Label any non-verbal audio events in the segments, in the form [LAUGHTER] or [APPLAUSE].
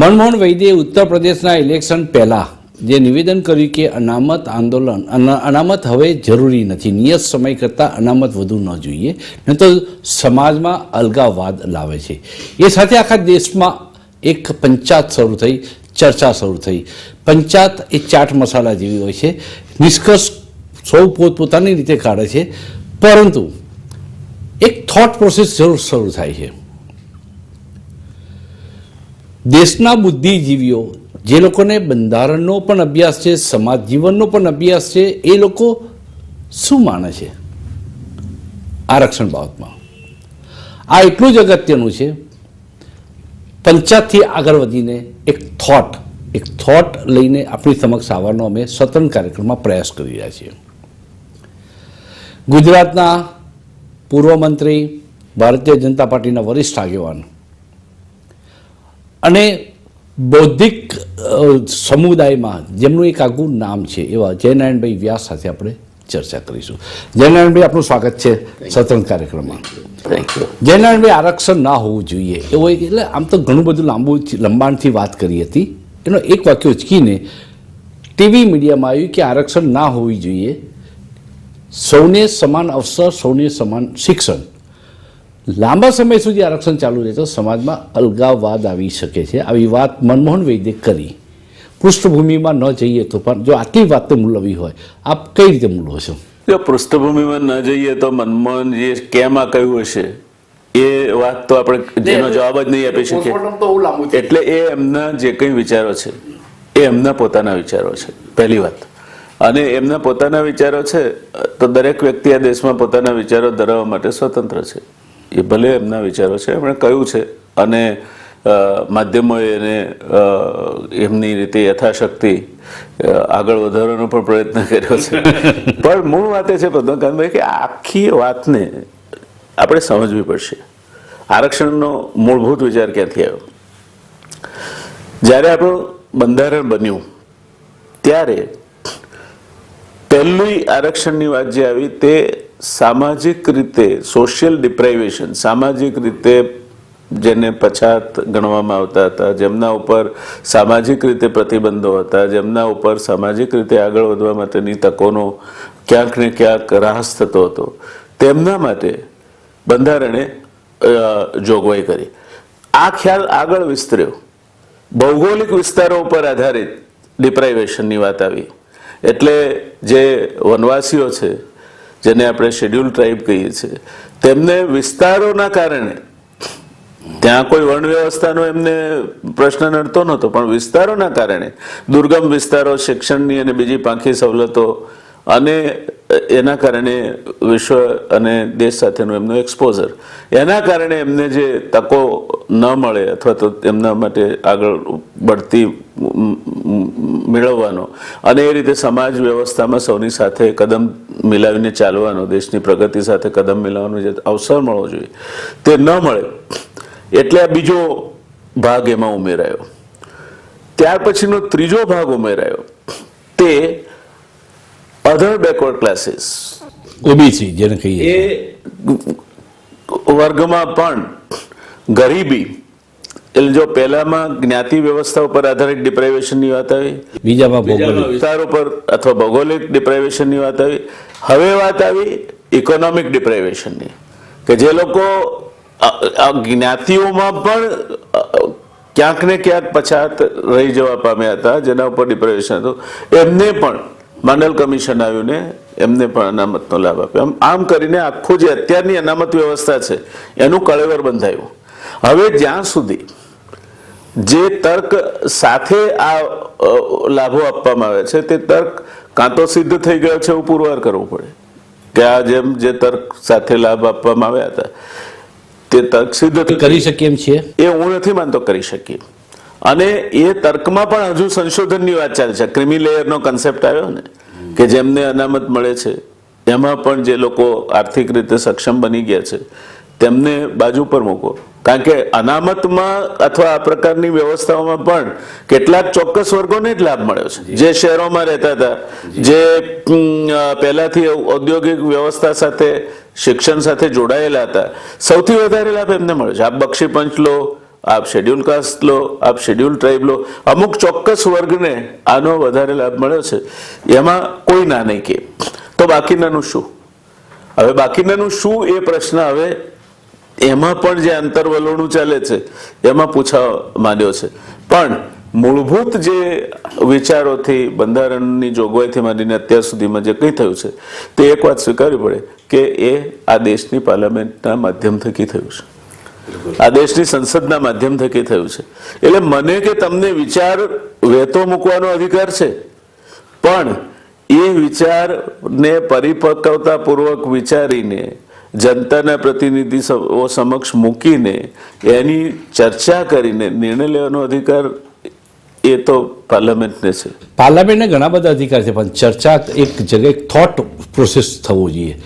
મનમોહન વૈદ્યે ઉત્તર પ્રદેશના ઇલેક્શન પહેલા જે નિવેદન કર્યું કે અનામત આંદોલન અનામત હવે જરૂરી નથી, નિયત સમય કરતાં અનામત વધુ ન જોઈએ નહીં તો સમાજમાં અલગાવાદ લાવે છે. એ સાથે આખા દેશમાં એક પંચાયત શરૂ થઈ, ચર્ચા શરૂ થઈ. પંચાયત એ ચાટ મસાલા જેવી હોય છે. નિષ્કર્ષ સૌ પોતપોતાની રીતે કાઢે છે. પરંતુ એક થોટ પ્રોસેસ જરૂર શરૂ થાય છે. દેશના બુદ્ધિજીવીઓ, જે લોકોને બંધારણનો પણ અભ્યાસ છે સમાજ જીવનનો પણ અભ્યાસ છે, એ લોકો શું માને છે? આરક્ષણ બાબતમાં. આ એટલું જ અગત્યનું છે. પંચાયતથી આગળ વધીને એક થોટ એક થોટ લઈને આપણી સમક્ષ આવવાનો અમે સ્વતંત્ર કાર્યક્રમમાં પ્રયાસ કરી રહ્યા છીએ. ગુજરાતના પૂર્વ મંત્રી, ભારતીય જનતા પાર્ટીના વરિષ્ઠ આગેવાન અને બૌદ્ધિક સમુદાયમાં જેમનું એક આગવું નામ છે એવા જયનારાયણભાઈ વ્યાસ સાથે આપણે ચર્ચા કરીશું. જયનારાયણભાઈ આપનું સ્વાગત છે સ્વતંત્ર કાર્યક્રમમાં. જયનારાયણભાઈ આરક્ષણ ના હોવું જોઈએ. એવો એક એટલે આમ તો ઘણું બધું લાંબુ લંબાણથી વાત કરી હતી. એનો એક વાક્ય ઉચકીને ટીવી મીડિયામાં આવ્યું કે આરક્ષણ ના હોવી જોઈએ. સૌને સમાન અવસર સૌને સમાન શિક્ષણ. લાંબા સમય સુધી આરક્ષણ ચાલુ રહે તો સમાજમાં અલગાવવાદ આવી શકે છે. આવી વાત મનમોહન વૈદ્ય કરી. પૃષ્ઠભૂમિમાં ન જઈએ તો પણ જો આટલી વાતને મૂલવી હોય આપ કઈ રીતે મૂલવો છો જો પૃષ્ઠભૂમિમાં ન જઈએ તો મનમોહનજીએ કેમ આ કહ્યું હશે? એ વાત તો આપણે જેનો જવાબ જ નહીં આપી શકીએ. એટલે એ એમના જે કંઈ વિચારો છે એ એમના પોતાના વિચારો છે. પહેલી વાત. અને એમના પોતાના વિચારો છે તો દરેક વ્યક્તિ આ દેશમાં પોતાના વિચારો ધરાવવા માટે સ્વતંત્ર છે. એ ભલે એમના વિચારો છે એમણે કહ્યું છે? અને માધ્યમોએ એને એમની રીતે યથાશક્તિ આગળ વધારવાનો પણ પ્રયત્ન કર્યો છે. [LAUGHS] પણ મૂળ વાત એ છે પદ્મકાંતભાઈ કે આખી વાતને આપણે સમજવી પડશે. આરક્ષણનો મૂળભૂત વિચાર ક્યાંથી આવ્યો? જ્યારે આપણું બંધારણ બન્યું ત્યારે પહેલી આરક્ષણની વાત જે આવી તે સામાજિક રીતે સોશિયલ ડિપ્રાઇવેશન સામાજિક રીતે જેને પછાત ગણવામાં આવતા હતા, જેમના ઉપર સામાજિક રીતે પ્રતિબંધો હતા, જેમના ઉપર સામાજિક રીતે આગળ વધવા માટેની તકોનો ક્યાંક ને ક્યાંક રાહસ થતો હતો, તેમના માટે બંધારણે જોગવાઈ કરી. આ ખ્યાલ આગળ વિસ્તર્યો. ભૌગોલિક વિસ્તારો ઉપર આધારિત ડિપ્રાઇવેશનની વાત આવી. એટલે જે વનવાસીઓ છે જેને આપણે શેડ્યુલ ટ્રાઇબ કહીએ છીએ. તેમને વિસ્તારોના કારણે, ત્યાં કોઈ વર્ણ વ્યવસ્થાનો એમને પ્રશ્ન નડતો નહોતો, પણ વિસ્તારોના કારણે, દુર્ગમ વિસ્તારો, શિક્ષણની અને બીજી પાંખી સવલતો અને એના કારણે વિશ્વ અને દેશ સાથેનું એમનું એક્સપોઝર એના કારણે એમને જે તકો ન મળે અથવા તો એમના માટે આગળ બઢતી મેળવવાનો અને એ રીતે સમાજ વ્યવસ્થામાં સૌની સાથે કદમ મિલાવીને ચાલવાનો, દેશની પ્રગતિ સાથે કદમ મિલાવવાનો જે અવસર મળવો જોઈએ, તે ન મળે એટલે આ બીજો ભાગ એમાં ઉમેરાયો. ત્યાર પછીનો ત્રીજો ભાગ ઉમેરાયો તે અધર બેકવર્ડ ક્લાસીસ ઓબીસી જેને કહીએ એ વર્ગમાં પણ ગરીબી એટલે જો પહેલામાં જ્ઞાતિ વ્યવસ્થા ઉપર આધારિત ડિપ્રાઇવેશનની વાત આવી બીજામાં ભૌગોલિક. વિસ્તાર ઉપર અથવા ભૌગોલિક ડિપ્રાઇવેશનની વાત આવી હવે વાત આવી ઇકોનોમિક ડિપ્રાઇવેશનની કે જે લોકો જ્ઞાતિઓમાં પણ ક્યાંક ને ક્યાંક પછાત રહી જવા પામ્યા હતા જેના ઉપર ડિપ્રેશન હતું. એમને પણ માંડલ કમિશન આવ્યું ને એમને પણ અનામતનો લાભ આપ્યો. આમ આમ કરીને આખું જે અત્યારની અનામત વ્યવસ્થા છે એનું કળેવર બંધાયું. હવે જ્યાં સુધી જે તર્ક સાથે આ લાભો આપવામાં આવે છે તે તર્ક કાં તો સિદ્ધ થઈ ગયો છે એવું પુરવાર કરવું પડે. કે આ જેમ જે તર્ક સાથે લાભ આપવામાં આવ્યા હતા તે તર્ક સિદ્ધ કરી શકીએ એમ છીએ? એ હું નથી માનતો કરી શકીએ. અને એ તર્કમાં પણ હજુ સંશોધનની વાત ચાલે છે. ક્રિમી લેયરનો કન્સેપ્ટ આવ્યો ને, કે જેમને અનામત મળે છે, એમાં પણ જે લોકો આર્થિક રીતે સક્ષમ બની ગયા છે, તેમને બાજુ પર મૂકો. કારણ કે અનામતમાં અથવા આ પ્રકારની વ્યવસ્થાઓમાં પણ કેટલાક ચોક્કસ વર્ગોને જ લાભ મળ્યો છે. જે શહેરોમાં રહેતા હતા, જે પહેલાથી ઔદ્યોગિક વ્યવસ્થા સાથે, શિક્ષણ સાથે જોડાયેલા હતા, સૌથી વધારે લાભ એમને મળ્યો છે. આપ બક્ષી પંચ લો આપ શેડ્યુલ કાસ્ટ લો, આપ શેડ્યુલ ટ્રાઇબ લો. અમુક ચોક્કસ વર્ગને આનો વધારે લાભ મળ્યો છે. એમાં કોઈ ના નહીં કે. તો બાકીનાનું શું? હવે બાકીનાનું શું એ પ્રશ્ન હવે એમાં પણ જે અંતરવલોણું ચાલે છે, એમાં પૂછવા માંડ્યો છે. પણ મૂળભૂત જે વિચારોથી, બંધારણની જોગવાઈથી માંડીને અત્યાર સુધીમાં જે કંઈ થયું છે, તે એક વાત સ્વીકારવી પડે કે એ આ દેશની પાર્લામેન્ટના માધ્યમ થકી થયું છે. આ દેશની સંસદના માધ્યમ થકી થયું છે. એટલે મને કે તમને વિચાર વહેતો મૂકવાનો અધિકાર છે. પણ એ વિચારને પરિપક્વતાપૂર્વક વિચારીને જનતાના પ્રતિનિધિઓ સમક્ષ મૂકીને એની ચર્ચા કરીને નિર્ણય લેવાનો અધિકાર એ તો પાર્લામેન્ટને છે. પાર્લામેન્ટને ઘણા બધા અધિકાર છે પણ ચર્ચા એક જગ્યાએ થોટ પ્રોસેસ થવો જોઈએ.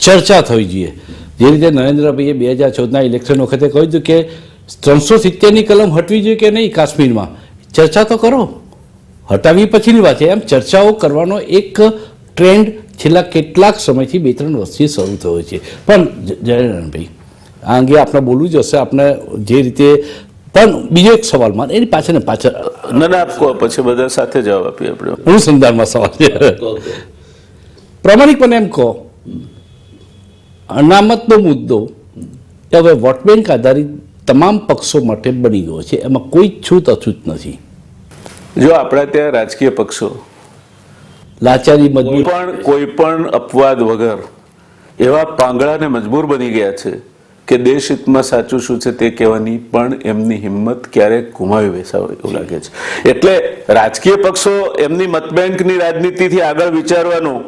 ચર્ચા થવી જોઈએ. જે રીતે નરેન્દ્રભાઈએ બે હજાર ચૌદના ઇલેક્શન વખતે કહ્યું હતું કે ત્રણસો સિત્તેરની કલમ હટવી જોઈએ કે નહીં કાશ્મીરમાં? ચર્ચા તો કરો. હટાવી પછીની વાત છે. એમ ચર્ચાઓ કરવાનો એક ટ્રેન્ડ છેલ્લા કેટલાક સમયથી બે ત્રણ વર્ષથી શરૂ થયો છે. પણ જયનારાયણભાઈ આ અંગે આપણે બોલવું જ હશે. આપણે જે રીતે પણ બીજો એક સવાલમાં એની પાછળ ને પાછળ ના ના આપકો પછી બધા સાથે જવાબ આપીએ આપણે. અનુસંધાનમાં સવાલ [LAUGHS] છે પ્રામાણિકપણે એમ કહો. અનામતનો મુદ્દો હવે વોટ બેંક આધારિત તમામ પક્ષો માટે બની ગયો છે એમાં કોઈ છૂત અછૂત નથી. જો આપણા ત્યાં રાજકીય પક્ષો લાચારી મજબૂર પણ કોઈ પણ અપવાદ વગર એવા પાંગળાને મજબૂર બની ગયા છે કે દેશ હિતમાં સાચું શું છે તે કહેવાની પણ એમની હિંમત ક્યારેક ગુમાવી બેસાવે એવું લાગે છે. એટલે રાજકીય પક્ષો એમની મતબેંકની રાજનીતિથી આગળ વિચારવાનું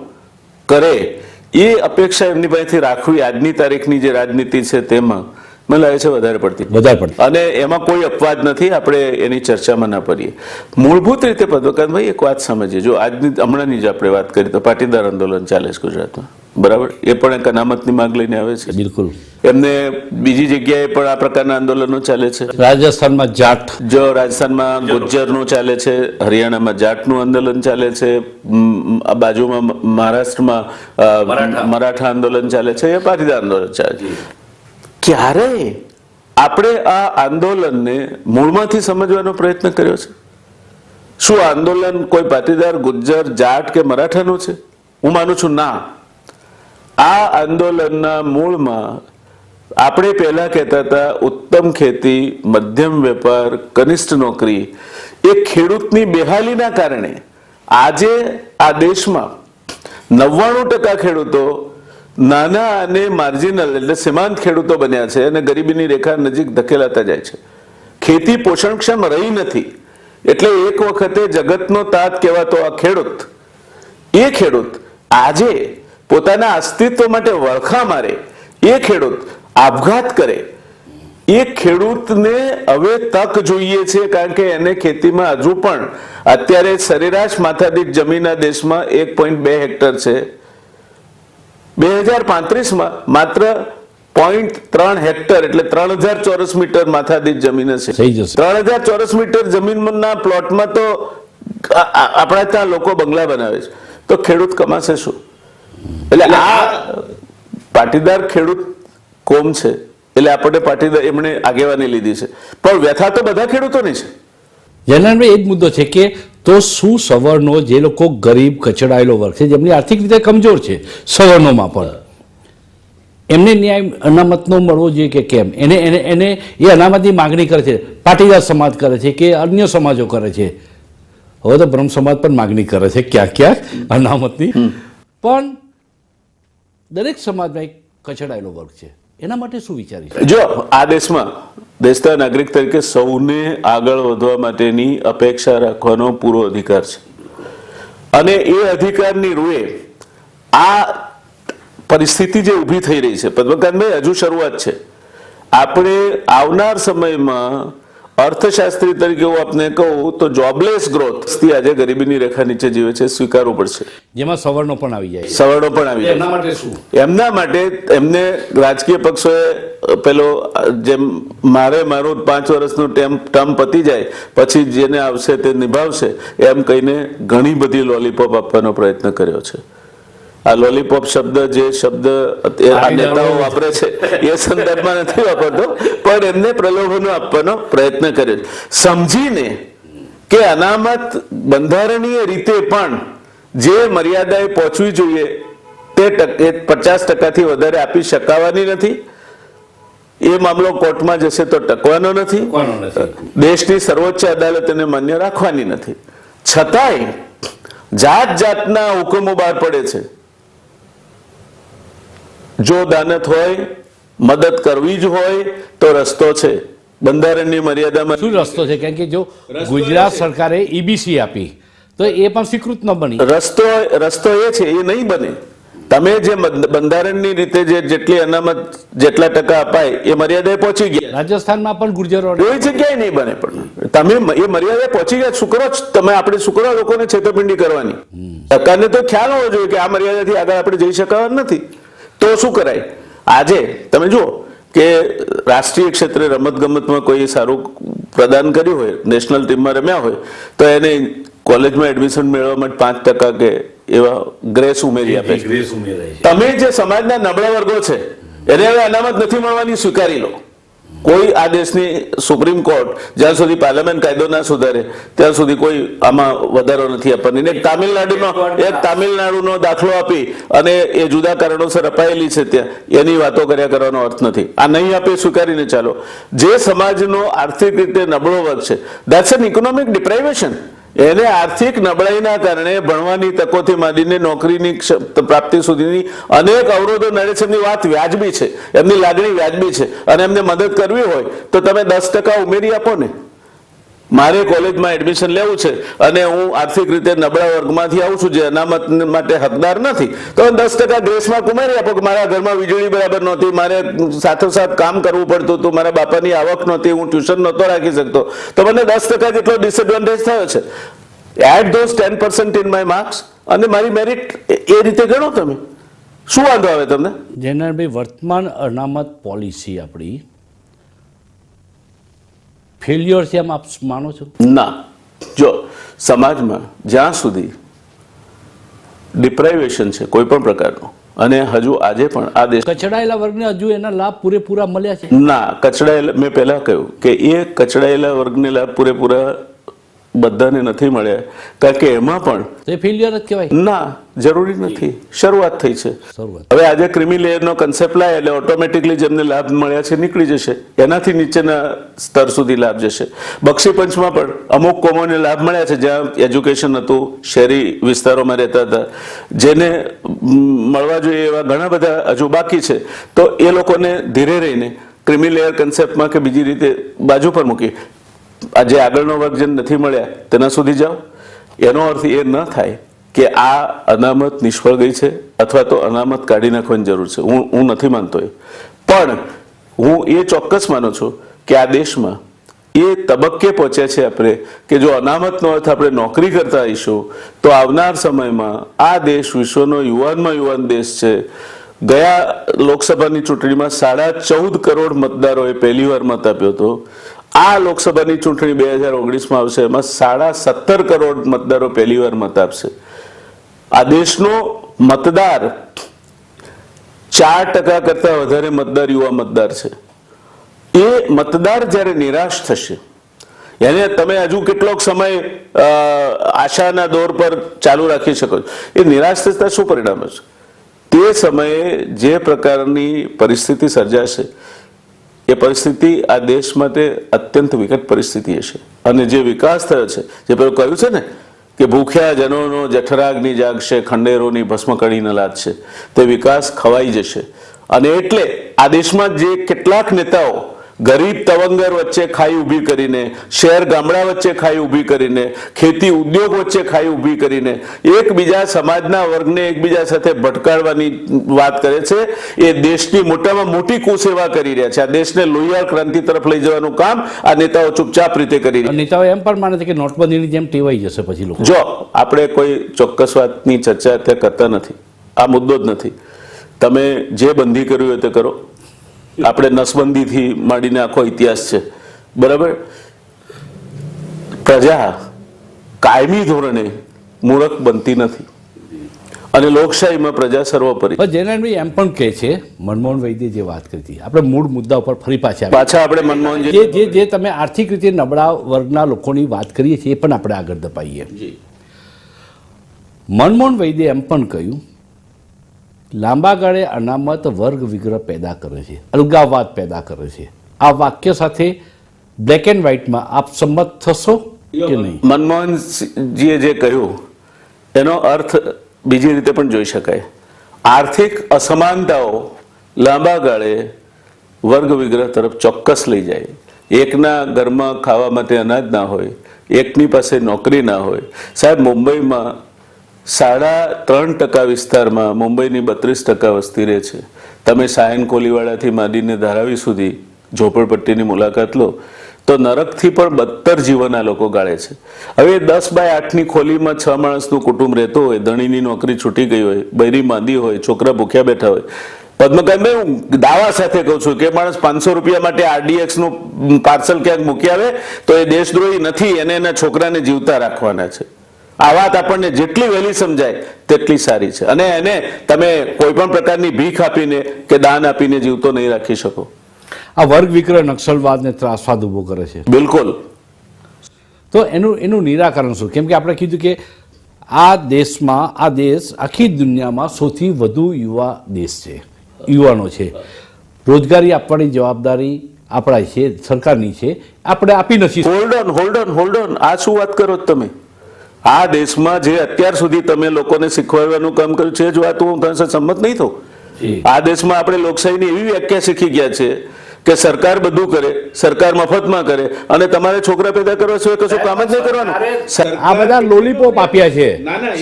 કરે એ અપેક્ષા એમની પાસેથી રાખવી આજની તારીખની જે રાજનીતિ છે તેમાં મને લાગે છે વધારે પડતી. વધારે પડતી. અને એમાં કોઈ અપવાદ નથી આપણે એની ચર્ચામાં ના પડીએ. મૂળભૂત રીતે પદ્મકાંતભાઈ એક વાત સમજીએ. જો આજની હમણાંની જ આપણે વાત કરીએ તો પાટીદાર આંદોલન ચાલે છે ગુજરાતમાં. બરાબર? એ પણ એક અનામતની માંગ લઈને આવે છે. બિલકુલ. એમને બીજી જગ્યાએ પણ આ પ્રકારના આંદોલનો ચાલે છે? રાજસ્થાનમાં જાટ. જો રાજસ્થાનમાં ગુજ્જરનું ચાલે છે હરિયાણામાં જાટનું આંદોલન ચાલે છે આ બાજુમાં મહારાષ્ટ્રમાં મરાઠા. આંદોલન ચાલે છે એ પાટીદાર આંદોલન ચાલે છે. ક્યારે આપણે આ આંદોલનને મૂળમાંથી સમજવાનો પ્રયત્ન કર્યો છે? શું આંદોલન કોઈ પાટીદાર ગુજ્જર જાટ કે મરાઠાનું છે? હું માનું છું ના. આ આંદોલનના મૂળમાં આપણે પહેલા કહેતા હતા, ઉત્તમ ખેતી, મધ્યમ વેપાર, કનિષ્ઠ નોકરી. એ ખેડૂતની બેહાલીના કારણે આજે આ દેશમાં નવ્વાણું ટકા ખેડૂતો નાના અને માર્જિનલ એટલે સીમાંત ખેડૂતો બન્યા છે અને ગરીબીની રેખા નજીક ધકેલાતા જાય છે. ખેતી પોષણક્ષમ રહી નથી. એટલે એક વખતે જગતનો તાત કહેવાતો આ ખેડૂત, એ ખેડૂત આજે પોતાના અસ્તિત્વ માટે વળખા મારે એ ખેડૂત આપઘાત કરે. એ ખેડૂતને હવે તક જોઈએ છે કારણ કે એને ખેતીમાં હજુ પણ અત્યારે સરેરાશ માથાદીઠ જમીનના દેશમાં એક પોઈન્ટ બે હેક્ટર છે. બે હજાર પાંત્રીસમાં માત્ર પોઈન્ટ ત્રણ હેક્ટર એટલે ત્રણ હજાર ચોરસ મીટર માથાદીઠ જમીન હશે. ત્રણ હજાર ચોરસ મીટર જમીનના પ્લોટમાં તો આપણા ત્યાં લોકો બંગલા બનાવે છે. તો ખેડૂત કમાશે શું? એટલે આ પાટીદાર ખેડૂત કોમ છે. એટલે આપણે પાટીદાર એમણે આગેવાની લીધી છે. પણ વ્યથા તો બધા ખેડૂતોની છે. જયનારાયણભાઈ એ જ મુદ્દો છે કે તો શું સવર્ણો જે લોકો ગરીબ કચડાયેલો વર્ગ છે જેમની આર્થિક રીતે કમજોર છે સવર્ણોમાં પણ? એમને ન્યાય અનામતનો મળવો જોઈએ કે કેમ? એને એને એને એ અનામતની માગણી કરે છે. પાટીદાર સમાજ કરે છે કે અન્ય સમાજો કરે છે? હવે તો બ્રહ્મ સમાજ પણ માગણી કરે છે ક્યાંક ક્યાંક અનામતની. પણ દરેક સમાજમાં એક કચડાયેલો વર્ગ છે. એના માટે શું વિચારી જો, આ દેશમાં દેશના નાગરિક તરીકે સૌને આગળ વધવા માટેની અપેક્ષા રાખવાનો પૂરો અધિકાર છે. અને એ અધિકારની રૂએ આ પરિસ્થિતિ જે ઊભી થઈ રહી છે, પદ્મકાંતભાઈ, હજુ શરૂઆત છે. આપણે આવનાર સમયમાં અર્થશાસ્ત્રી તરીકે હું આપને કહું તો જોબલેસ ગ્રોથ આજે ગરીબીની રેખા નીચે જીવે છે સ્વીકારવું પડશે. જેમાં સવર્ણો પણ આવી જાય સવર્ણો પણ આવી જાય એના માટે શું? એમના માટે એમને રાજકીય પક્ષોએ પેલો જેમ મારે મારું પાંચ વર્ષનું ટેમ ટર્મ પતી જાય પછી જેને આવશે તે નિભાવશે એમ કહીને ઘણી બધી લોલીપોપ આપવાનો પ્રયત્ન કર્યો છે. આ લોલીપોપ શબ્દ જે શબ્દ નેતાઓ વાપરે છે એ સંદર્ભમાં નથી વાપરતો પણ એમને પ્રલોભનો આપવાનો પ્રયત્ન કર્યો છે. સમજીને કે અનામત બંધારણીય રીતે પણ જે મર્યાદાએ પહોંચવી જોઈએ તે પચાસ ટકાથી વધારે આપી શકાવાની નથી. એ મામલો કોર્ટમાં જશે તો ટકવાનો નથી. દેશની સર્વોચ્ચ અદાલત એને માન્ય રાખવાની નથી. છતાંય જાત જાતના હુકમો બહાર પડે છે. જો દાનત હોય મદદ કરવી જ હોય તો રસ્તો છે. બંધારણની મર્યાદામાં શું રસ્તો છે? કારણ કે જો ગુજરાત સરકારે ઈબીસી આપી તો એ પણ સ્વીકૃત ન બની. રસ્તો રસ્તો એ છે એ નહીં બને. તમે જે બંધારણની રીતે જે જેટલી અનામત જેટલા ટકા અપાય એ મર્યાદાએ પહોંચી ગયા. રાજસ્થાનમાં પણ ગુર્જરો કોઈ જગ્યાએ નહીં બને પણ. તમે એ મર્યાદાએ પહોંચી ગયા શુક્રો તમે આપણે શુક્રો લોકોને છેતરપિંડી કરવાની. સરકારને તો ખ્યાલ હોવો જોઈએ કે આ મર્યાદાથી આગળ આપણે જઈ શકાવા નથી. તો શું કરાય? આજે તમે જુઓ કે રાષ્ટ્રીય ક્ષેત્રે રમત ગમતમાં કોઈ સારું પ્રદાન કર્યું હોય નેશનલ ટીમમાં રમ્યા હોય તો એને કોલેજમાં એડમિશન મેળવવા માટે પાંચ ટકા કે એવા ગ્રેસ ઉમેરી આપે છે. તમે જે સમાજના નબળા વર્ગો છે એને હવે અનામત નથી મળવાની સ્વીકારી લો. કોઈ આદેશની સુપ્રીમ કોર્ટ જ્યાં સુધી પાર્લામેન્ટ કાયદો ના સુધારે ત્યાં સુધી કોઈ આમાં વધારો નથી આપવાની. એક તામિલનાડુનો એક તામિલનાડુનો દાખલો આપી અને એ જુદા કારણોસર અપાયેલી છે ત્યાં એની વાતો કર્યા કરવાનો અર્થ નથી. આ નહીં આપે સ્વીકારીને ચાલો. જે સમાજનો આર્થિક રીતે નબળો વર્ગ છે દેટ્સ એન ઇકોનોમિક ડિપ્રાઇવેશન એને આર્થિક નબળાઈના કારણે ભણવાની તકોથી માંડીને નોકરીની પ્રાપ્તિ સુધીની અનેક અવરોધો નડે છે એમની વાત વ્યાજબી છે. એમની લાગણી વ્યાજબી છે અને એમને મદદ કરવી હોય તો તમે દસ ટકા ઉમેરી આપો ને. મારે કોલેજમાં એડમિશન લેવું છે અને હું આર્થિક રીતે નબળા વર્ગમાંથી આવું છું જે અનામત માટે હકદાર નથી. તો દસ ટકા ગ્રેસમાં કુમારી આપો કે મારા ઘરમાં વીજળી બરાબર નહોતી, મારે સાથોસાથ કામ કરવું પડતું હતું, મારા બાપાની આવક નહોતી, હું ટ્યુશન નહોતો રાખી શકતો. તો મને દસ ટકા જેટલો ડિસએડવાન્ટેજ થયો છે. Add those ten percent in my marks અને મારી મેરિટ એ રીતે ગણો તમે. શું વાંધો આવે તમને? જેનરભાઈ, વર્તમાન અનામત પોલિસી આપણી ફેલ્યોર છે એમ આપ માનો છો? ના. જો સમાજમાં જ્યાં સુધી ડિપ્રાઇવેશન છે કોઈ પણ પ્રકારનું અને હજુ આજે પણ આ દેશ કચડાયેલા વર્ગને હજુ એના લાભ પૂરેપૂરા મળ્યા છે? ના કચડાયેલા મેં પહેલા કહ્યું કે એ કચડાયેલા વર્ગને લાભ પૂરેપૂરા બધાને નથી મળ્યા કારણ કે એમાં પણ એ ફેલ્યોર જ કહેવાય. ના જરૂરી નથી. શરૂઆત થઈ છે. હવે આજે ક્રિમી લેયરનો કન્સેપ્ટ લાય એટલે ઓટોમેટિકલી જેમને લાભ મળ્યા છે નીકળી જશે. એનાથી નીચેના સ્તર સુધી લાભ જશે. બક્ષી પંચમાં પણ અમુક કોમોને લાભ મળ્યા છે. જ્યાં એજ્યુકેશન હતું શહેરી વિસ્તારોમાં રહેતા હતા. જેને મળવા જોઈએ એવા ઘણા બધા હજુ બાકી છે. તો એ લોકોને ધીરે રહીને ક્રિમી લેયર કન્સેપ્ટમાં કે બીજી રીતે બાજુ પર મૂકી. આ જે આગળનો વર્ગ જેને નથી મળ્યા, તેના સુધી જાઓ. એનો અર્થ એ ન થાય કે આ અનામત નિષ્ફળ ગઈ છે અથવા તો અનામત કાઢી નાખવાની જરૂર છે. હું હું નથી માનતો એ. પણ હું એ ચોક્કસ માનું છું કે આ દેશમાં એ તબક્કે પહોંચ્યા છે આપણે કે જો અનામતનો અર્થ આપણે નોકરી કરતા આવીશું, તો આવનાર સમયમાં આ દેશ વિશ્વનો યુવાનમાં યુવાન દેશ છે. ગયા લોકસભાની ચૂંટણીમાં સાડા ચૌદ કરોડ મતદારોએ પહેલીવાર મત આપ્યો હતો. આ લોકસભાની ચૂંટણી બે હજાર ઓગણીસમાં આવશે, એમાં સાડા સત્તર કરોડ મતદારો પહેલીવાર મત આપશે. આ દેશનો મતદાર ચાર ટકા કરતા વધારે મતદાર યુવા મતદાર છે. એ મતદાર જ્યારે નિરાશ થશે, એને તમે હજુ કેટલોક સમય આશાના દોર પર ચાલુ રાખી શકો છો. એ નિરાશ થતા શું પરિણામ છે તે સમયે જે પ્રકારની પરિસ્થિતિ સર્જાશે એ પરિસ્થિતિ આ દેશ માટે અત્યંત વિકટ પરિસ્થિતિ હશે. અને જે વિકાસ થયો છે, જે પેલું કહ્યું છે ને કે ભૂખ્યા જનોનો જઠરાગ્નિ જાગશે, ખંડેરોની ભસ્મ કડી ન લાદશે, તે વિકાસ ખવાઈ જશે. અને એટલે આ દેશમાં જે કેટલાક નેતાઓ ગરીબ તવંગર વચ્ચે ખાઈ ઊભી કરીને શહેર ગામડા વચ્ચે ખાઈ ઊભી કરીને ખેતી ઉદ્યોગ વચ્ચે ખાઈ ઊભી કરીને એકબીજા સમાજના વર્ગને એકબીજા સાથે ભટકાડવાની વાત કરે છે. એ દેશની મોટામાં મોટી કુસેવા કરી રહ્યા છે. આ દેશને લોહિયાળ ક્રાંતિ તરફ લઈ જવાનું કામ આ નેતાઓ ચૂપચાપ રીતે કરી રહ્યા છે. નેતાઓ એમ પણ માને છે કે નોટબંધીની જેમ ટેવાઈ જશે પછી લોકો. જો આપણે કોઈ ચોક્કસ વાતની ચર્ચા અત્યારે કરતા નથી. આ મુદ્દો જ નથી. તમે જે બંધી કર્યું હોય તે કરો. આપણે નસબંધીથી માંડીને આખો ઇતિહાસ છે. બરાબર? પ્રજા કાયમી ધોરણે મૂળક બનતી નથી. અને લોકશાહીમાં પ્રજા સર્વોપરી. પણ જયનારાયણભાઈ એમ પણ કહે છે મનમોહન વૈદ્ય જે વાત કરી હતી આપણે મૂળ મુદ્દા ઉપર ફરી પાછા પાછા આપણે જે જે જે તમે આર્થિક રીતે નબળા વર્ગના લોકોની વાત કરીએ છીએ એ પણ આપણે આગળ દપાઈએ મનમોહન વૈદ્ય એમ પણ કહ્યું લાંબા ગાળે અનામત વર્ગ વિગ્રહ પેદા કરે છે અલગાવવાદ પેદા કરે છે. આ વાક્ય સાથે બ્લેક એન્ડ વ્હાઇટમાં આપ સંમત થશો કે નહીં? મનમોહનજીએ જે કહ્યું એનો અર્થ બીજી રીતે પણ જોઈ શકાય. આર્થિક અસમાનતાઓ લાંબા ગાળે વર્ગ વિગ્રહ તરફ ચોક્કસ લઈ જાય. એકના ઘરમાં ખાવા માટે અનાજ ના હોય એકની પાસે નોકરી ના હોય. સાહેબ મુંબઈમાં સાડા ત્રણ ટકા વિસ્તારમાં મુંબઈની બત્રીસ ટકા વસ્તી રહે છે. તમે સાયન કોલીવાડાથી માંડીને ધારાવી સુધી ઝોપડપટ્ટીની મુલાકાત લો, તો નરકથી પણ બદતર જીવન આ લોકો ગાળે છે. હવે દસ બાય આઠની ખોલીમાં છ માણસનું કુટુંબ રહેતો હોય, ધણીની નોકરી છૂટી ગઈ હોય, બૈરી માંદી હોય, છોકરા ભૂખ્યા બેઠા હોય. પદ્મકાંતભાઈ હું દાવા સાથે કહું છું કે માણસ પાંચસો રૂપિયા માટે આરડીએક્સનું પાર્સલ ક્યાંક મૂકી આવે, તો એ દેશદ્રોહી નથી, એને એના છોકરાને જીવતા રાખવાના છે. આ વાત આપણને જેટલી વહેલી સમજાય તેટલી સારી છે. અને એને તમે કોઈ પણ પ્રકારની ભીખ આપીને કે દાન આપીને જીવતો નહીં રાખી શકો. આ વર્ગ વિગ્રહ નક્સલવાદને ત્રાસવાદ ઊભો કરે છે. બિલકુલ. તો એનું એનું નિરાકરણ શું? કેમ કે આપણે કીધું કે આ દેશમાં આ દેશ આખી દુનિયામાં સૌથી વધુ યુવા દેશ છે. યુવાનો છે. રોજગારી આપવાની જવાબદારી આપણા છે સરકારની છે. આપણે આપી નથી hold on hold on hold on આ શું વાત કરો તમે? આ દેશમાં જે અત્યાર સુધી તમે લોકોને શીખવાડવાનું કામ કર્યું છે જો આ તો હું સાથે સંમત નહીં થઉં. આ દેશમાં આપણે લોકશાહીની એવી વ્યાખ્યા શીખી ગયા છે કે સરકાર બધું કરે સરકાર મફતમાં કરે અને તમારે છોકરા પેદા કરવા સિવાય કશું કામ જ નહીં કરવાનું. આ બધા લોલીપોપ આપ્યા છે.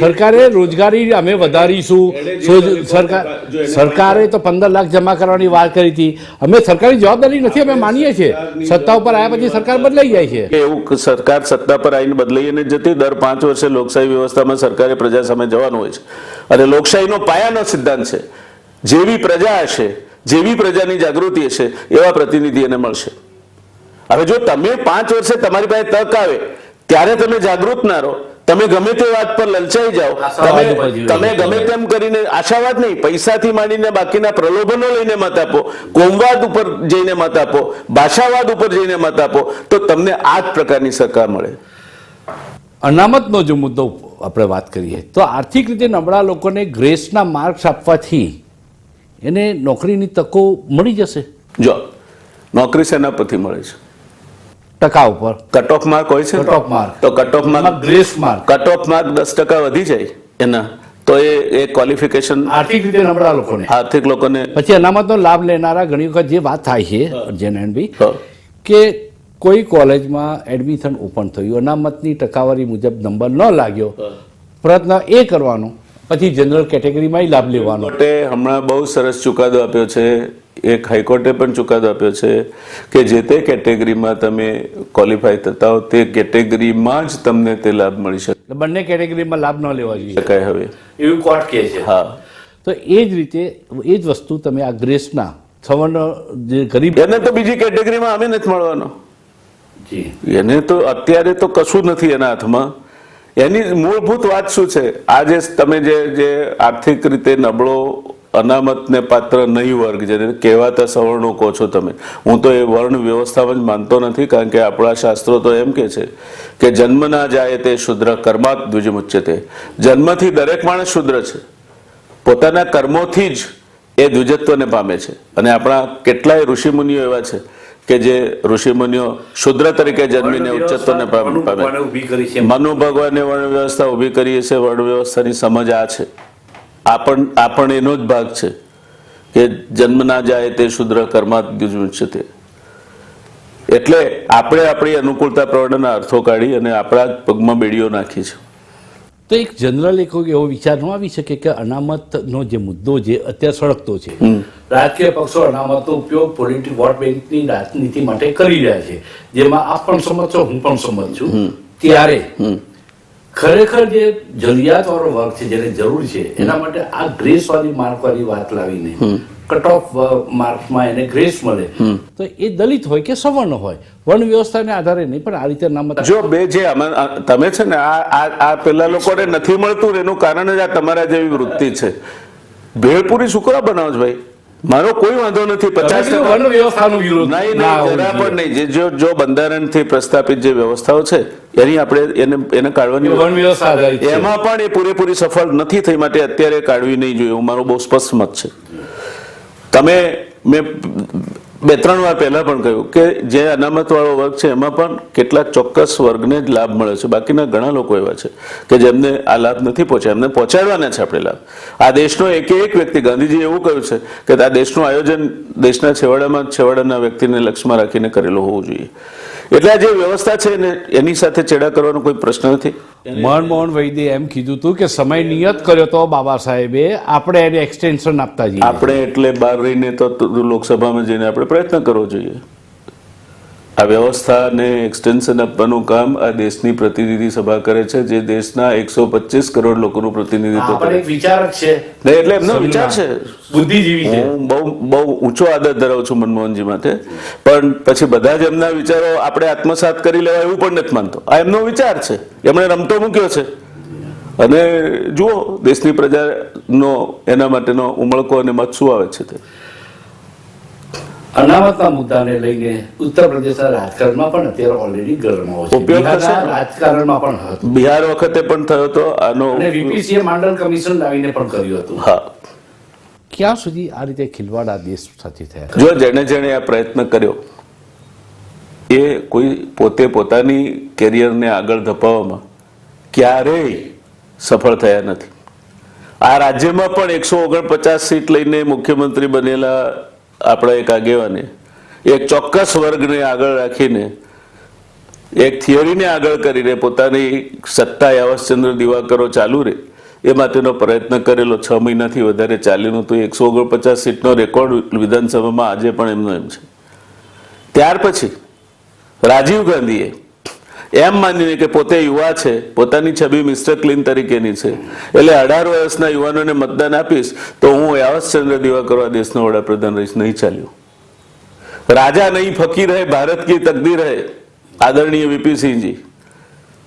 સરકારે રોજગારી અમે વધારીશું. સરકાર સરકારે તો પંદર લાખ જમા કરવાની વાત કરી હતી. અમે સરકારી જવાબદારી નથી અમે માનીએ છીએ. સત્તા ઉપર આવ્યા પછી સરકાર બદલાઈ જાય છે. કે એવું સરકાર સત્તા પર આવીને બદલાઈને જ જતી દર પાંચ વર્ષે લોકશાહી વ્યવસ્થામાં સરકારે પ્રજા સામે જવાનું હોય છે. અને લોકશાહીનો પાયાનો સિદ્ધાંત છે. જેવી પ્રજા હશે જેવી પ્રજાની જાગૃતિ હશે એવા પ્રતિનિધિ એને મળશે. હવે જો તમે પાંચ વર્ષે તમારી પાસે તક આવે ત્યારે તમે જાગૃત ના રહો. તમે ગમે તે વાત પર લલચાઈ જાઓ. તમે તમે ગમે તેમ કરીને આશાવાદ નહીં પૈસાથી માંડીને બાકીના પ્રલોભનો લઈને મત આપો. કોમવાદ ઉપર જઈને મત આપો. ભાષાવાદ ઉપર જઈને મત આપો. તો તમને આ જ પ્રકારની સરકાર મળે. અનામતનો જો મુદ્દો આપણે વાત કરીએ તો આર્થિક રીતે નબળા લોકોને ગ્રેસના માર્ક્સ આપવાથી એને નોકરીની તકો મળી જશે? જો નોકરી શેના પરથી મળે છે. ટકા ઉપર. કટ ઓફ માર્ક હોય છે? કટ ઓફ માર્ક તો cut off mark grace mark cut off mark દસ ટકા વધી જાય એના. તો એ એ ક્વોલિફિકેશન આર્થિક રીતે નબળા લોકોને. આર્થિક લોકોને પછી અનામતનો લાભ લેનારા ઘણી વખત જે વાત થાય છે જૈનભાઈ બી કે કોઈ કોલેજમાં એડમિશન ઓપન થયું અનામતની ટકાવારી મુજબ નંબર ન લાગ્યો પ્રયત્ન એ કરવાનો પછી જનરલ કેટેગરીમાં લાભ લેવાનો. માટે હમણાં બહુ સરસ ચુકાદો આપ્યો છે એક હાઈકોર્ટે પણ ચુકાદો આપ્યો છે કે જે તે કેટેગરીમાં તમે ક્વોલિફાય થતા હો તે કેટેગરીમાં જ તમને તે લાભ મળી શકે. બંને કેટેગરીમાં લાભ ન લેવા જોઈએ. શકાય હવે. એવું કોર્ટ કહે છે. હા. તો એ જ રીતે એ જ વસ્તુ તમે આ ગ્રેસના સવર્ણ જે ગરીબ એને તો બીજી કેટેગરીમાં અમે નથી મળવાનો. જી. એને તો અત્યારે તો કશું નથી એના હાથમાં. એની મૂળભૂત વાત શું છે? આજે તમે જે જે આર્થિક રીતે નબળો, અનામતને પાત્ર નહીં વર્ગ, જેને કહેવાતા સવર્ણો કહો છો તમે, હું તો એ વર્ણ વ્યવસ્થામાં જ માનતો નથી, કારણ કે આપણા શાસ્ત્રો તો એમ કે છે કે જન્મ ના જાય તે શુદ્ર કર્માત દ્વિજમુચ્યતે જન્મથી દરેક માણસ શુદ્ર છે. પોતાના કર્મોથી જ એ દ્વિજત્વને પામે છે. અને આપણા કેટલાય ઋષિમુનિઓ એવા છે કે જે ઋષિમુનિઓ શુદ્ર તરીકે જન્મીને ઉચ્ચત્વને પામે. છે. મનુ ભગવાને વર્ણ વ્યવસ્થા ઊભી કરી છે વર્ણ વ્યવસ્થાની સમજ આ છે. આ પણ આ પણ એનો જ ભાગ છે કે જન્મ ના જાય તે શુદ્ર કર્માત તે. એટલે આપણે આપણી અનુકૂળતા પ્રવર્ણના અર્થો કાઢી અને આપણા જ પગમાં બેડીઓ નાખી છે. તો એક જનરલ એક એવો વિચાર ન આવી શકે કે અનામતનો જે મુદ્દો જે અત્યારે સળગતો છે રાજકીય પક્ષો અનામતનો ઉપયોગ પોલિટિક વોટ બેંકની રાજનીતિ માટે કરી રહ્યા છે. જેમાં આપ પણ સંમત છો હું પણ સમજ છું. ત્યારે ખરેખર જે જરૂરિયાત વાળો વર્ગ છે જેને જરૂર છે એના માટે આ ગ્રેસ વાળી માર્ક વાળી વાત લાવીને કટ ઓફ માર્ક્સમાં એને ગ્રેસ મળે. તો એ દલિત હોય કે સવર્ણ હોય વર્ણ વ્યવસ્થાને આધારે નહીં પણ આ રીતે નામ જો બે જે તમે છે ને આ પેલા લોકોને નથી મળતું એનું કારણ જ આ તમારા જેવી વૃત્તિ છે. ભેળપુરી શું કરવા બનાવો છો ભાઈ. મારો કોઈ વાંધો નથી પચાસ વન વ્યવસ્થાનો વિરોધ નહીં જરા પણ નહીં. જે જો જો બંધારણથી પ્રસ્થાપિત જે વ્યવસ્થાઓ છે એની આપણે એને એને કાઢવાની વન વ્યવસ્થા એમાં પણ એ પૂરેપૂરી સફળ નથી થઈ માટે અત્યારે કાઢવી નહીં જોઈએ. હું મારો બહુ સ્પષ્ટ મત છે. તમે મેં બે ત્રણ વાર પહેલા પણ કહ્યું કે જે અનામત વાળો વર્ગ છે, એમાં પણ કેટલાક ચોક્કસ વર્ગને જ લાભ મળે છે. બાકીના ઘણા લોકો એવા છે કે જેમને આ લાભ નથી પહોંચ્યા. એમને પહોંચાડવાના છે આપણે લાભ. આ દેશનો એક એક વ્યક્તિ ગાંધીજી એવું કહ્યું છે કે આ દેશનું આયોજન દેશના છેવાડામાં છેવાડાના વ્યક્તિને લક્ષ્યમાં રાખીને કરેલું હોવું જોઈએ. એટલે આ જે વ્યવસ્થા છે ને એની સાથે ચેડા કરવાનો કોઈ પ્રશ્ન નથી. મનમોહન વૈદ્ય એમ કીધું હતું કે સમય નિયત કર્યો તો બાબા સાહેબે આપણે એને એક્સટેન્શન આપતા જઈએ. આપણે એટલે બહાર રહીને તો લોકસભામાં જઈને આપણે પ્રયત્ન કરવો જોઈએ. આ વ્યવસ્થાને એક્સટેન્શન આપવાનું કામ આ દેશની પ્રતિનિધિ સભા કરે છે જે દેશના એકસો પચીસ કરોડ લોકોનું પ્રતિનિધિત્વ કરે એક છે. એટલે એમનો વિચાર છે. બુદ્ધિજીવી છે. હું બહુ બહુ ઊંચો આદર ધરાવું છું મનમોહનજી માટે. પણ પછી બધા જ એમના વિચારો આપણે આત્મસાત કરી લેવા એવું પણ નથી માનતો. આ એમનો વિચાર છે. એમણે રમતો મૂક્યો છે. અને જુઓ દેશની પ્રજાનો એના માટેનો ઉમળકો અને મત શું આવે છે તે. અનામતના મુદ્દાને લઈને ઉત્તર પ્રદેશના રાજકારણમાં પણ અત્યારે ઓલરેડી ગરમાવો છે. ઉપયોગ રાજકારણમાં પણ હતું. બિહાર વખતે પણ થયો હતો આનો અને વીપીસીએ માંડલ કમિશન લાવીને પણ કર્યું હતું. હા. ક્યાં સુધી આ રીતે ખિલવાડ આ દેશ સાથે થયા જો જેણે જેણે આ પ્રયત્ન કર્યો એ કોઈ પોતે પોતાની કેરિયરને આગળ ધપાવવામાં ક્યારેય સફળ થયા નથી. આ રાજ્યમાં પણ એકસો ઓગણપચાસ સીટ લઈને મુખ્યમંત્રી બનેલા આપણા એક આગેવાને. એક ચોક્કસ વર્ગને આગળ રાખીને, એક થિયરીને આગળ કરીને પોતાની સત્તા યાવશચંદ્ર દિવાકરો ચાલુ રહે, એ માટેનો પ્રયત્ન કરેલો છ મહિનાથી વધારે ચાલ્યું હતું એકસો ઓગણપચાસ સીટનો રેકોર્ડ વિધાનસભામાં આજે પણ એમનો એમ છે. ત્યાર પછી રાજીવ ગાંધીએ એમ માનીને કે પોતે યુવા છે, પોતાની છબી મિસ્ટર ક્લીન તરીકેની છે. એટલે અઢાર વર્ષના યુવાનોને મતદાન આપીશ તો હું યાવશચંદ્ર દિવાકરો આ દેશનો વડાપ્રધાન રહીશ, નહીં ચાલ્યું. રાજા નહીં ફકીર રહે ભારત કી તકદીર રહે આદરણીય વીપી સિંહજી,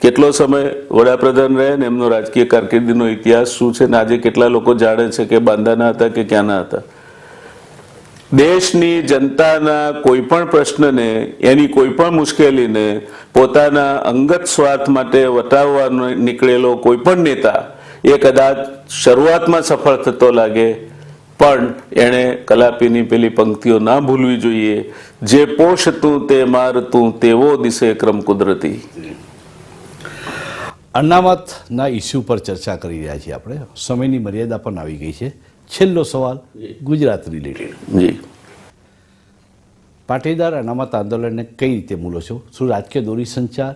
કેટલો સમય વડાપ્રધાન રહે ને એમનો રાજકીય કારકિર્દીનો ઇતિહાસ શું છે ને આજે કેટલા લોકો જાણે છે કે બાંધાના હતા કે ક્યાંના હતા? દેશની જનતાના કોઈ પણ પ્રશ્નને, એની કોઈ પણ મુશ્કેલીને, પોતાના અંગત સ્વાર્થ માટે વટાવવાનો નીકળેલો કોઈ પણ નેતા એ કદાચ શરૂઆતમાં સફળ થતો લાગે, પણ એણે કલાપીની પેલી પંક્તિઓ ના ભૂલવી જોઈએ. જે પોષતું તે મારતું તેવો દિશે ક્રમ કુદરતી. અનામતના ઇસ્યુ પર ચર્ચા કરી રહ્યા છીએ આપણે. સમયની મર્યાદા પણ આવી ગઈ છે. છેલ્લો સવાલ ગુજરાત રિલેટેડ જી. પાટીદાર અનામત આંદોલનને કઈ રીતે મૂલો છો? શું રાજકીય દોરી સંચાર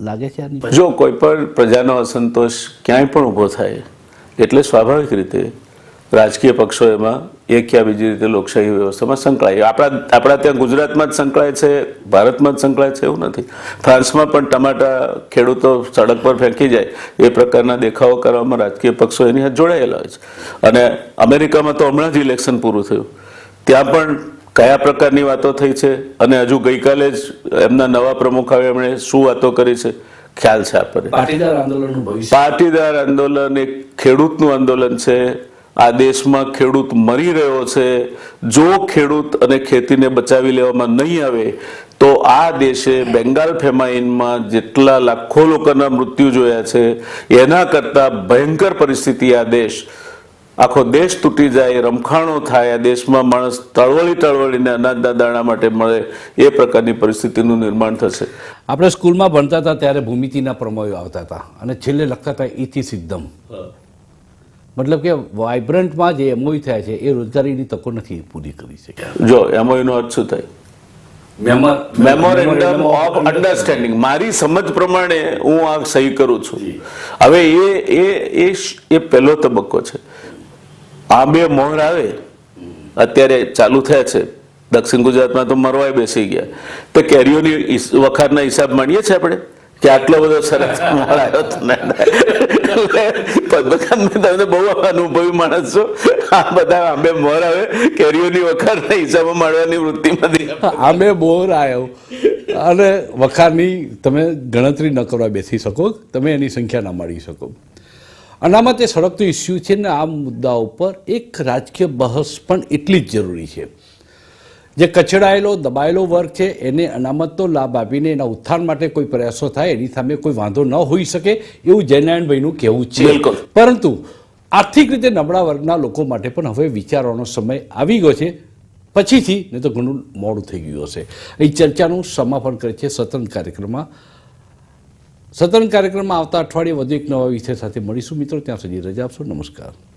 લાગે છે જો કોઈ પણ પ્રજાનો અસંતોષ ક્યાંય પણ ઊભો થાય એટલે સ્વાભાવિક રીતે રાજકીય પક્ષો એમાં એક યા બીજી રીતે લોકશાહી વ્યવસ્થામાં સંકળાય. આપણા આપણા ત્યાં ગુજરાતમાં જ સંકળાય છે ભારતમાં જ સંકળાય છે એવું નથી. ફ્રાન્સમાં પણ ટમાટા ખેડૂતો સડક પર ફેંકી જાય એ પ્રકારના દેખાવો કરવામાં રાજકીય પક્ષો એની હાથ જોડાયેલા હોય છે. અને અમેરિકામાં તો હમણાં જ ઇલેક્શન પૂરું થયું. ત્યાં પણ કયા પ્રકારની વાતો થઈ છે અને હજુ ગઈકાલે જ એમના નવા પ્રમુખ આવે એમણે શું વાતો કરી છે? ખ્યાલ છે આપણને. પાટીદાર આંદોલન પાટીદાર આંદોલન એક ખેડૂતનું આંદોલન છે. આ દેશમાં ખેડૂત મરી રહ્યો છે. જો ખેડૂત અને ખેતીને બચાવી લેવામાં નહીં આવે તો આ દેશે બેંગાલ ફેમાઇનમાં જેટલા લાખો લોકોના મૃત્યુ જોયા છે એના કરતા ભયંકર પરિસ્થિતિ આ દેશ. આખો દેશ તૂટી જાય રમખાણો થાય આ દેશમાં માણસ તળવળી તળવળીને અનાજના દાણા માટે મળે એ પ્રકારની પરિસ્થિતિનું નિર્માણ થશે. આપણે સ્કૂલમાં ભણતા હતા ત્યારે ભૂમિતિના પ્રમેયો આવતા હતા. અને છેલ્લે લખતા હતા ઇતિ સિદ્ધમ. મતલબ કે વાઇબ્રન્ટમાં જે એમઓઈ થયા છે એ રોજગારીની તકો નથી પૂરી કરી શક્યા. જો એમાં નો અર્થ શું થાય? મેમોરેન્ડમ ઓફ અન્ડરસ્ટેન્ડિંગ મારી સમજ પ્રમાણે હું આ સહી કરું છું. હવે એ એ એ એ પહેલો તબક્કો છે. આ બે મોહર આવે. અત્યારે ચાલુ થયા છે. દક્ષિણ ગુજરાતમાં તો મરવાય બેસી ગયા. તો કેરીઓની વખારના હિસાબ માણીએ છીએ આપણે? કે આટલો બધો સરસ મોહર આવ્યો તો ને. તમે બહુ અનુભવી માણસ છો. આ બધા આંબે મોર આવે, કેરીઓની વખારના હિસાબે માળવાની વૃત્તિમાંથી. આમે બોર આવ્યો અને વખારની તમે ગણતરી ન કરવા બેસી શકો, તમે એની સંખ્યા ના માણી શકો. અનામત એ સળગતો ઇસ્યુ છે ને, આ મુદ્દા ઉપર એક રાજકીય બહસ પણ એટલી જ જરૂરી છે. જે કચડાયેલો દબાયેલો વર્ગ છે એને અનામતનો લાભ આપીને એના ઉત્થાન માટે કોઈ પ્રયાસો થાય એની સામે કોઈ વાંધો ન હોઈ શકે એવું જયનારાયણભાઈનું કહેવું છે. પરંતુ આર્થિક રીતે નબળા વર્ગના લોકો માટે પણ હવે વિચારવાનો સમય આવી ગયો છે. પછીથી નહીં તો ઘણું મોડું થઈ ગયું હશે. એ ચર્ચાનું સમાપન કરે છે સતન કાર્યક્રમમાં. સતન કાર્યક્રમમાં આવતા અઠવાડિયે વધુ એક નવા વિષય સાથે મળીશું. મિત્રો ત્યાં સુધી રજા આપશો. નમસ્કાર.